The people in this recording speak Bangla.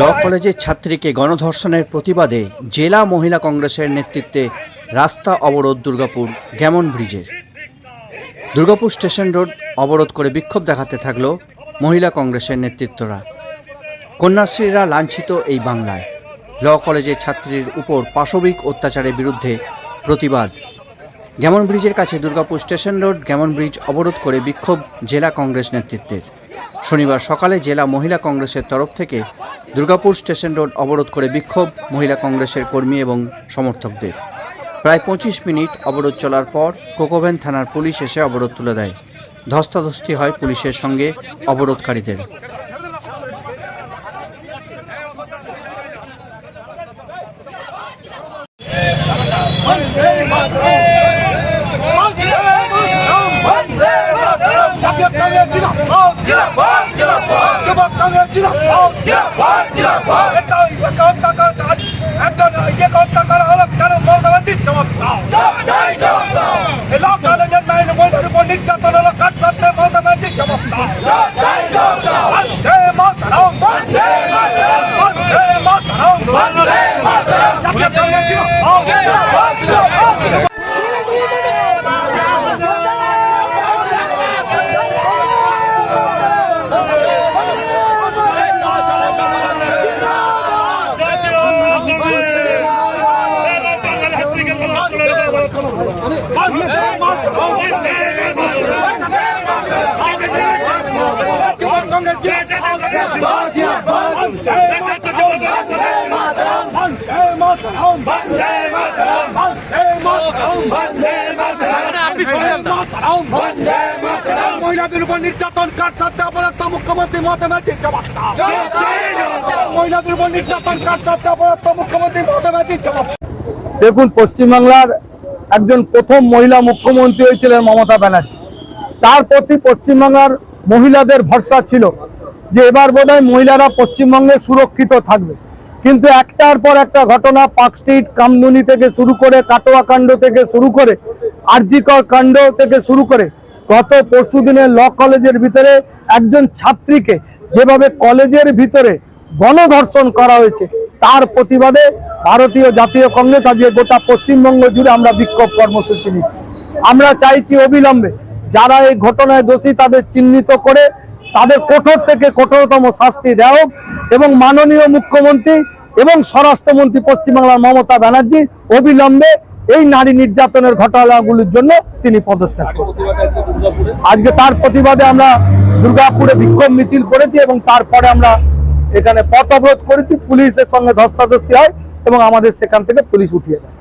ল কলেজের ছাত্রীকে গণধর্ষণের প্রতিবাদে জেলা মহিলা কংগ্রেসের নেতৃত্বে রাস্তা অবরোধ দুর্গাপুর গ্যামন ব্রিজের। দুর্গাপুর স্টেশন রোড অবরোধ করে বিক্ষোভ দেখাতে থাকল মহিলা কংগ্রেসের নেতৃত্বরা। কন্যাশ্রীরা লাঞ্ছিত এই বাংলায়। ল কলেজের ছাত্রীর উপর পাশবিক অত্যাচারের বিরুদ্ধে প্রতিবাদ। গ্যামন ব্রিজের কাছে Durgapur station road Gammon bridge অবরোধ করে বিক্ষোভ জেলা কংগ্রেস নেতৃত্বের। শনিবার সকালে জেলা মহিলা কংগ্রেসের তরফ থেকে দুর্গাপুর স্টেশন রোড অবরোধ করে বিক্ষোভ মহিলা কংগ্রেসের কর্মী এবং সমর্থকদের। প্রায় পঁচিশ মিনিট অবরোধ চলার পর কোকোভেন থানার পুলিশ এসে অবরোধ তুলে দেয়। ধস্তাধস্তি হয় পুলিশের সঙ্গে অবরোধকারীদের। কংগ্রেস জিন্দাবাদ জিন্দাবাদ জিন্দাবাদ যুবক কংগ্রেস জিন্দাবাদ জিন্দাবাদ জিন্দাবাদ এটা এক হত্যা করা কাজ একজন এক হত্যা করা হলো কেন মমতা ব্যানার্জি জবাব দাও জয় জবাব দাও ল কলেজের নাইন মহিলার উপর নির্যাতন হলো কাজ সত্ত্বে মমতা ব্যানার্জি জবাব দাও জয় জবাব দাও বন্দে মাতরম বন্দে মাতরম বন্দে মাতরম বন্দে মাতরম জাতীয় কংগ্রেস জিন্দাবাদ জিন্দাবাদ জিন্দাবাদ বন্দে মাতরম যুবক কংগ্রেস জিন্দাবাদ জিন্দাবাদ বন্দে মাতরম বন্দে মাতরম বন্দে মাতরম। বন্দে মাতরম। বন্দে মাতরম। বন্দে মাতরম। মহিলাদের উপর নির্যাতন কার সাথে অপরাধ মুখ্যমন্ত্রী মমতা ব্যানার্জি জবাব মহিলাদের উপর নির্যাতন কার সাথে অপরাধ মুখ্যমন্ত্রী মমতা ব্যানার্জি জবাব দেখুন পশ্চিমবাংলার একজন প্রথম মহিলা মুখ্যমন্ত্রী হয়েছিলেন মমতা ব্যানার্জি। তার প্রতি পশ্চিমবাংলার মহিলাদের ভরসা ছিল যে এবার বোধহয় মহিলারা পশ্চিমবঙ্গে সুরক্ষিত থাকবে। কিন্তু একটার পর একটা ঘটনা পার্ক স্ট্রিট, কামদুনি থেকে শুরু করে, কাটোয়া কাণ্ড থেকে শুরু করে, আরজিকর কাণ্ড থেকে শুরু করে, গত পরশু দিনের ল কলেজের ভিতরে একজন ছাত্রীকে যেভাবে কলেজের ভিতরে গণধর্ষণ করা হয়েছে, তার প্রতিবাদে ভারতীয় জাতীয় কংগ্রেস আজকে গোটা পশ্চিমবঙ্গ জুড়ে আমরা বিক্ষোভ কর্মসূচি নিচ্ছি। আমরা চাইছি অবিলম্বে যারা এই ঘটনায় দোষী তাদের চিহ্নিত করে তাদের কঠোর থেকে কঠোরতম শাস্তি দেওয়া এবং মাননীয় মুখ্যমন্ত্রী এবং স্বরাষ্ট্রমন্ত্রী পশ্চিমবাংলার মমতা ব্যানার্জি অবিলম্বে এই নারী নির্যাতনের ঘটনাগুলির জন্য তিনি পদত্যাগ করুন আজকে তার প্রতিবাদে আমরা দুর্গাপুরে বিক্ষোভ মিছিল করেছি এবং তারপরে আমরা এখানে পথ অবরোধ করেছি, পুলিশের সঙ্গে ধস্তাধস্তি হয় এবং আমাদের সেখান থেকে পুলিশ উঠিয়ে দেয়।